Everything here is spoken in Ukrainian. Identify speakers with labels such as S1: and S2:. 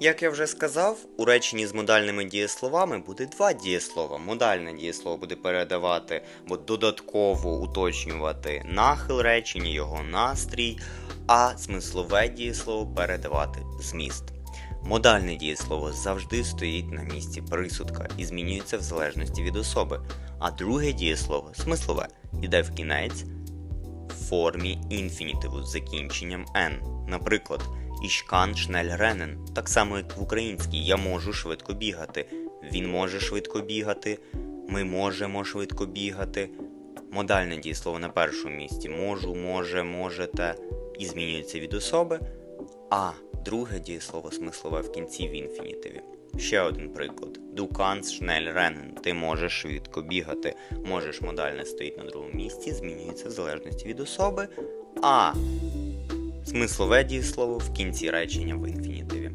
S1: Як я вже сказав, у реченні з модальними дієсловами буде два дієслова. Модальне дієслово буде передавати або додатково уточнювати нахил речення, його настрій, а смислове дієслово передавати зміст. Модальне дієслово завжди стоїть на місці присудка і змінюється в залежності від особи, а друге дієслово смислове йде в кінець в формі інфінітиву з закінченням n. Наприклад, Kann schnell rennen. Так само, як в українській Я можу швидко бігати. Він може швидко бігати. Ми можемо швидко бігати. Модальне дієслово на першому місці можу, може, можете і змінюється від особи. А друге дієслово смислове в кінці в інфінітиві. Ще один приклад. Du kannst schnell. Ти можеш швидко бігати. Можеш модальне стоїть на другому місці, змінюється в залежності від особи. А смислове дієслово в кінці речення в інфінітиві.